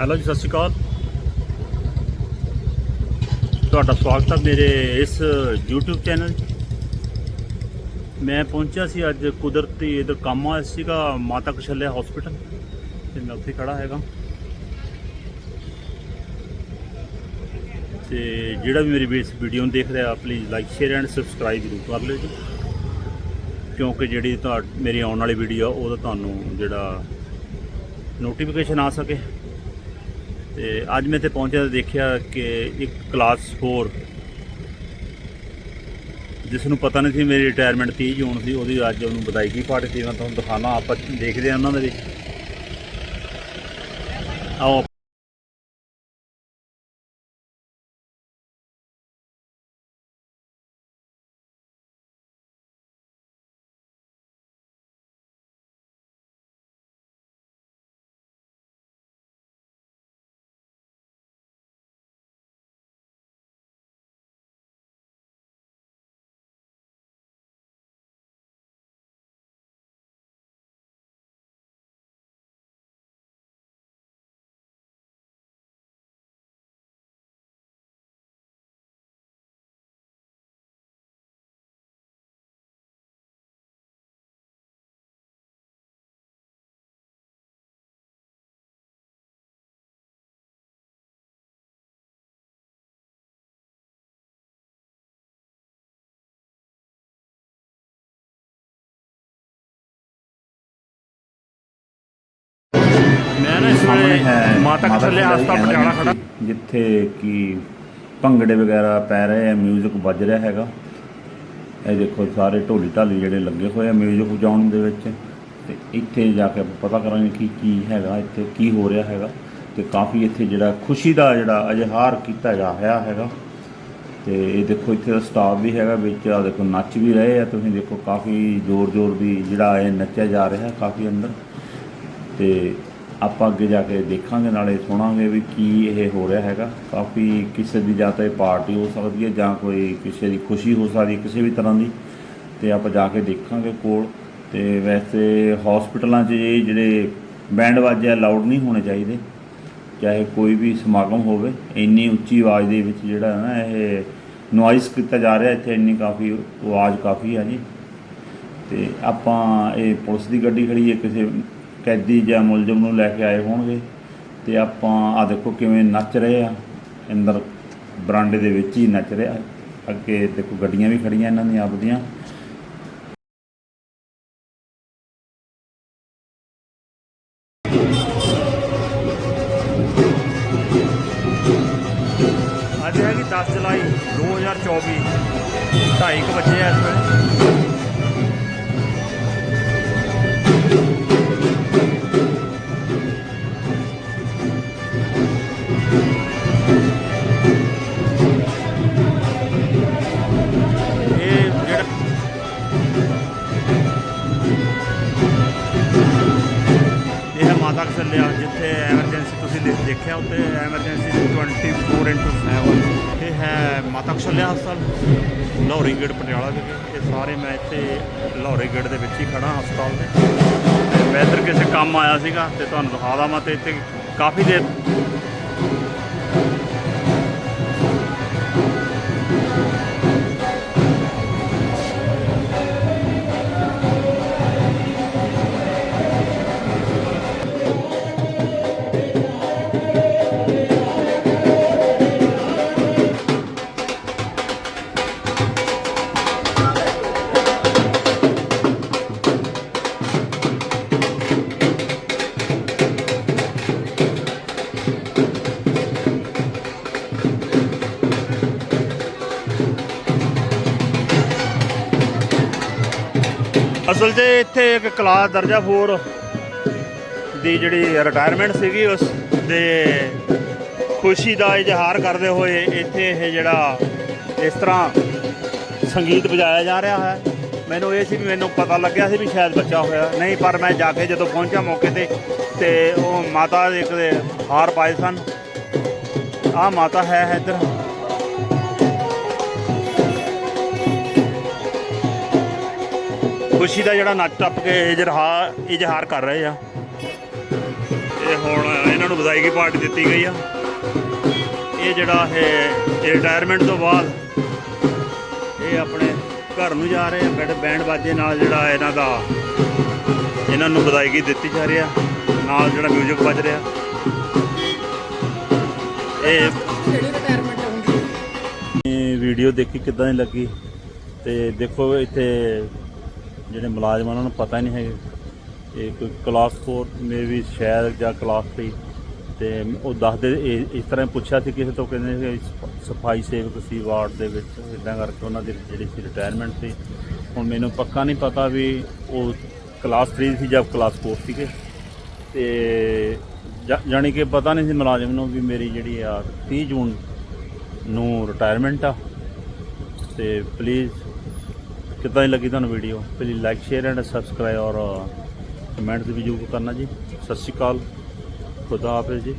Hello ਜੀ, ਸਤਿ ਸ਼੍ਰੀ ਅਕਾਲ। ਤੁਹਾਡਾ ਸਵਾਗਤ ਹੈ ਮੇਰੇ ਇਸ YouTube ਚੈਨਲ 'ਚ। ਮੈਂ ਪਹੁੰਚਿਆ ਸੀ ਅੱਜ ਕੁਦਰਤੀ ਇਧਰ ਕੰਮ ਆਇਆ ਸੀਗਾ, ਮਾਤਾ ਕਸ਼ਲਿਆ ਹਸਪੀਟਲ ਤੇ ਮੈਂ ਉੱਥੇ ਖੜਾ ਹੈਗਾ। ਤੇ ਜਿਹੜਾ ਵੀ ਮੇਰੀ ਇਸ ਵੀਡੀਓ ਨੂੰ ਦੇਖ ਰਿਹਾ please like share and subscribe ਜ਼ਰੂਰ ਕਰ ਲਿਓ ਜੀ। ਕਿਉਂਕਿ ਜਿਹੜੀ ਤੁਹਾ ਮੇਰੀ ਆਉਣ ਵਾਲੀ ਵੀਡੀਓ ਆ, ਉਹਦਾ ਤੁਹਾਨੂੰ ਜਿਹੜਾ ਨੋਟੀਫਿਕੇਸ਼ਨ ਆ ਸਕੇ। ਤੇ ਅੱਜ ਮੈਂ ਇੱਥੇ ਪਹੁੰਚਿਆ ਤੇ ਦੇਖਿਆ ਕਿ ਇੱਕ ਕਲਾਸ 4 ਜਿਸ ਨੂੰ ਪਤਾ ਨਹੀਂ ਸੀ ਮੇਰੀ ਰਿਟਾਇਰਮੈਂਟ 30 ਜੂਨ ਸੀ, ਉਹਦੀ ਅੱਜ ਉਹਨੂੰ ਵਧਾਈ ਕੀ ਪਾਰਟੀ ਸੀ, ਮੈਂ ਤੁਹਾਨੂੰ ਦਿਖਾਣਾ ਆਪਾਂ ਦੇਖਦੇ ਹਾਂ ਉਹਨਾਂ ਦੇ ਵਿੱਚ। ਆਓ ਸਾਹਮਣੇ ਵੇਲੇ ਹੈ ਮਾਤਾ ਕੁਸ਼ਲਿਆ ਕੁਸ਼ਲਿਆ ਹਸਪਤਾਲ ਦੀ ਪਟਿਆਲਾ ਖੜਾ ਜਿੱਥੇ ਕਿ ਭੰਗੜੇ ਵਗੈਰਾ ਪੈ ਰਹੇ ਆ 뮤직 ਵੱਜ ਰਿਹਾ ਹੈਗਾ ਇਹ ਦੇਖੋ ਸਾਰੇ ਢੋਲੀ ਢਾਲੀ ਜਿਹੜੇ ਲੱਗੇ ਹੋਏ ਆ 뮤직 ਵਜਾਉਣ ਦੇ ਵਿੱਚ ਤੇ ਇੱਥੇ ਜਾ ਕੇ ਪਤਾ ਕਰਾਂਗੇ ਕਿ ਕੀ ਹੈਗਾ ਇੱਥੇ ਕੀ ਹੋ ਰਿਹਾ ਹੈਗਾ ਤੇ ਕਾਫੀ ਇੱਥੇ ਜਿਹੜਾ ਖੁਸ਼ੀ ਦਾ ਜਿਹੜਾ ਅਜਹਾਰ ਕੀਤਾ ਜਾ ਰਿਹਾ ਹੈਗਾ ਤੇ ਇਹ ਦੇਖੋ ਇੱਥੇ ਦਾ ਸਟਾਫ ਵੀ ਹੈਗਾ ਵਿੱਚ ਆ ਦੇਖੋ ਨੱਚ ਵੀ ਰਹੇ ਆ ਤੁਸੀਂ ਦੇਖੋ ਕਾਫੀ ਜ਼ੋਰ ਜ਼ੋਰ ਦੀ ਜਿਹੜਾ ਇਹ ਨੱਚਿਆ ਜਾ ਰਿਹਾ ਕਾਫੀ ਅੰਦਰ ਤੇ ਆਪਾਂ ਅੱਗੇ ਜਾ ਕੇ ਦੇਖਾਂਗੇ, ਨਾਲੇ ਸੁਣਾਂਗੇ ਵੀ ਕੀ ਇਹ ਹੋ ਰਿਹਾ ਹੈਗਾ। ਕਾਫੀ ਕਿਸੇ ਦੀ ਜਾਂ ਤਾਂ ਇਹ ਪਾਰਟੀ ਹੋ ਸਕਦੀ ਹੈ ਜਾਂ ਕੋਈ ਕਿਸੇ ਦੀ ਖੁਸ਼ੀ ਹੋ ਸਕਦੀ ਕਿਸੇ ਵੀ ਤਰ੍ਹਾਂ ਦੀ। ਤੇ ਆਪਾਂ ਜਾ ਕੇ ਦੇਖਾਂਗੇ ਕੋਲ। ਤੇ ਵੈਸੇ ਹਸਪੀਟਲਾਂ 'ਚ ਇਹ ਜਿਹੜੇ ਬੈਂਡ ਵਾਜੇ ਲਾਊਡ ਨਹੀਂ ਹੋਣੇ ਚਾਹੀਦੇ। ਚਾਹੇ ਕੋਈ ਵੀ ਸਮਾਗਮ ਹੋਵੇ, ਇੰਨੀ ਉੱਚੀ ਆਵਾਜ਼ ਦੇ ਵਿੱਚ ਜਿਹੜਾ ਹੈ ਨਾ ਇਹ ਨੋਇਸ ਕੀਤਾ ਜਾ ਰਿਹਾ, ਇੱਥੇ ਇੰਨੀ ਕਾਫੀ ਆਵਾਜ਼ ਕਾਫੀ ਆ ਜੀ। ਤੇ ਆਪਾਂ ਇਹ ਪੁਲਿਸ ਦੀ ਗੱਡੀ ਖੜੀ ਹੈ ਕਿਸੇ ਕੈਦੀ ਜਾਂ ਮੁਲਜ਼ਮ ਨੂੰ ਲੈ ਕੇ ਆਏ ਹੋਣਗੇ। ਤੇ ਆਪਾਂ ਆ ਦੇਖੋ ਕਿਵੇਂ ਨੱਚ ਰਹੇ ਆ। ਅੰਦਰ ਬਰਾਂਡੇ ਦੇ ਵਿੱਚ ਹੀ ਨੱਚ ਰਿਹਾ। ਅੱਗੇ ਦੇਖੋ ਗੱਡੀਆਂ ਵੀ ਖੜੀਆਂ ਇਹਨਾਂ ਦੀਆਂ ਆਪਦੀਆਂ ਅੱਜ ਹੈਗੀ 10 ਜੁਲਾਈ 2024 2:30 ਵਜੇ ਆ ਇਸ ਵੇਲੇ। ਇਹ ਹੈ ਮਾਤਾ ਕਸਲਿਆ, ਜਿੱਥੇ ਐਮਰਜੈਂਸੀ ਤੁਸੀਂ ਦੇ- ਦੇਖਿਆ ਉੱਤੇ ਐਮਰਜੈਂਸੀ 24/7 ਇਹ ਹੈ ਮਾਤਾ ਕਸਲਿਆ ਹਸਪਤਾਲ। ਲਾਹੌਰੀ ਗੇਟ, ਪਟਿਆਲਾ ਵਿਖੇ ਇਹ ਸਾਰੇ ਮੈਂ ਇੱਥੇ ਲਾਹੌਰੀ ਗੇਟ ਦੇ ਵਿੱਚ ਹੀ ਖੜਾ ਹਸਪਤਾਲ ਦੇ। ਤੇ ਮੈਂ ਇੱਧਰ ਕਿਸੇ ਕੰਮ ਆਇਆ ਸੀਗਾ ਤੇ ਤੁਹਾਨੂੰ ਦਿਖਾ ਦਾਂ ਮੈਂ ਤੇ ਇੱਥੇ ਕਾਫੀ ਦੇਰ ਅਸਲ 'ਚ ਇੱਥੇ ਇੱਕ ਕਲਾਸ ਦਰਜਾ 4 ਦੀ ਜਿਹੜੀ ਰਿਟਾਇਰਮੈਂਟ ਸੀਗੀ ਉਸ ਦੇ ਖੁਸ਼ੀ ਦਾ ਇਜ਼ਹਾਰ ਕਰਦੇ ਹੋਏ ਇੱਥੇ ਇਹ ਜਿਹੜਾ ਇਸ ਤਰ੍ਹਾਂ ਸੰਗੀਤ ਵਜਾਇਆ ਜਾ ਰਿਹਾ ਹੈ। ਮੈਨੂੰ ਇਹ ਸੀ ਵੀ ਮੈਨੂੰ ਪਤਾ ਲੱਗਿਆ ਸੀ ਵੀ ਸ਼ਾਇਦ ਬੱਚਾ ਹੋਇਆ। ਨਹੀਂ, ਪਰ ਮੈਂ ਜਾ ਕੇ ਜਦੋਂ ਪਹੁੰਚਿਆ ਮੌਕੇ ਤੇ ਤੇ ਉਹ ਮਾਤਾ ਦੇ ਇੱਕ ਦੇ ਹਾਰ ਪਾਏ ਸਨ। ਆਹ ਮਾਤਾ ਹੈ ਇੱਧਰ। ਖੁਸ਼ੀ ਦਾ ਜਿਹੜਾ ਨੱਚ ਟੱਪ ਕੇ ਇਜ਼ਹਾਰ ਇਜ਼ਹਾਰ ਕਰ ਰਹੇ ਆ। ਇਹ ਹੁਣ ਇਹਨਾਂ ਨੂੰ ਵਧਾਈ ਦੀ ਪਾਰਟੀ ਦਿੱਤੀ ਗਈ ਆ। ਇਹ ਜਿਹੜਾ ਹੈ ਇਹ ਰਿਟਾਇਰਮੈਂਟ ਤੋਂ ਬਾਅਦ ਇਹ ਆਪਣੇ ਘਰ ਨੂੰ ਜਾ ਰਹੇ ਆ ਬੈਂਡ ਬੈਂਡ ਬਾਜੇ ਨਾਲ ਜਿਹੜਾ ਇਹਨਾਂ ਦਾ ਇਹਨਾਂ ਨੂੰ ਵਧਾਈ ਦਿੱਤੀ ਜਾ ਰਹੀ ਆ। ਨਾਲ ਜਿਹੜਾ 뮤직 ਵੱਜ ਰਿਹਾ। ਇਹ ਜਿਹੜੀ ਰਿਟਾਇਰਮੈਂਟ ਹੁੰਦੀ ਵੀਡੀਓ ਦੇਖੀ ਕਿੱਦਾਂ ਲੱਗੀ। ਤੇ ਦੇਖੋ ਇੱਥੇ ਜਿਹੜੇ ਮੁਲਾਜ਼ਮ ਉਹਨਾਂ ਨੂੰ ਪਤਾ ਹੀ ਨਹੀਂ ਹੈਗੇ। ਇਹ ਕੋਈ ਕਲਾਸ 4 ਮੇ ਵੀ ਸ਼ਾਇਦ ਜਾਂ ਕਲਾਸ 3 ਤੇ ਉਹ ਦੱਸਦੇ ਇਸ ਤਰ੍ਹਾਂ ਪੁੱਛਿਆ ਸੀ ਕਿਸੇ ਤੋਂ, ਕਹਿੰਦੇ ਸੀ ਸਫ਼ਾਈ ਸੇਵਕ ਸੀ ਵਾਰਡ ਦੇ ਵਿੱਚ ਇਦਾਂ ਕਰਕੇ ਉਹਨਾਂ ਦੀ ਜਿਹੜੀ ਸੀ ਰਿਟਾਇਰਮੈਂਟ ਸੀ। ਹੁਣ ਮੈਨੂੰ ਪੱਕਾ ਨਹੀਂ ਪਤਾ ਵੀ ਉਹ ਕਲਾਸ 3 ਸੀ ਜਾਂ ਕਲਾਸ 4 ਸੀਗੇ। ਤੇ ਜਾ- ਜਾਣੀ ਕਿ ਪਤਾ ਨਹੀਂ ਸੀ ਮੁਲਾਜ਼ਮ ਨੂੰ ਵੀ ਮੇਰੀ ਜਿਹੜੀ ਆ 30 ਜੂਨ ਨੂੰ ਰਿਟਾਇਰਮੈਂਟ ਆ। ਤੇ ਪਲੀਜ਼ ਕਿੱਦਾਂ ਦੀ ਲੱਗੀ ਤੁਹਾਨੂੰ video please like share and subscribe ਔਰ ਕਮੈਂਟ ਵੀ ਜ਼ਰੂਰ ਕਰਨਾ ਜੀ। ਸਤਿ ਸ਼੍ਰੀ ਅਕਾਲ। ਖੁਦਾ ਹਾਫਿਜ਼ ਜੀ।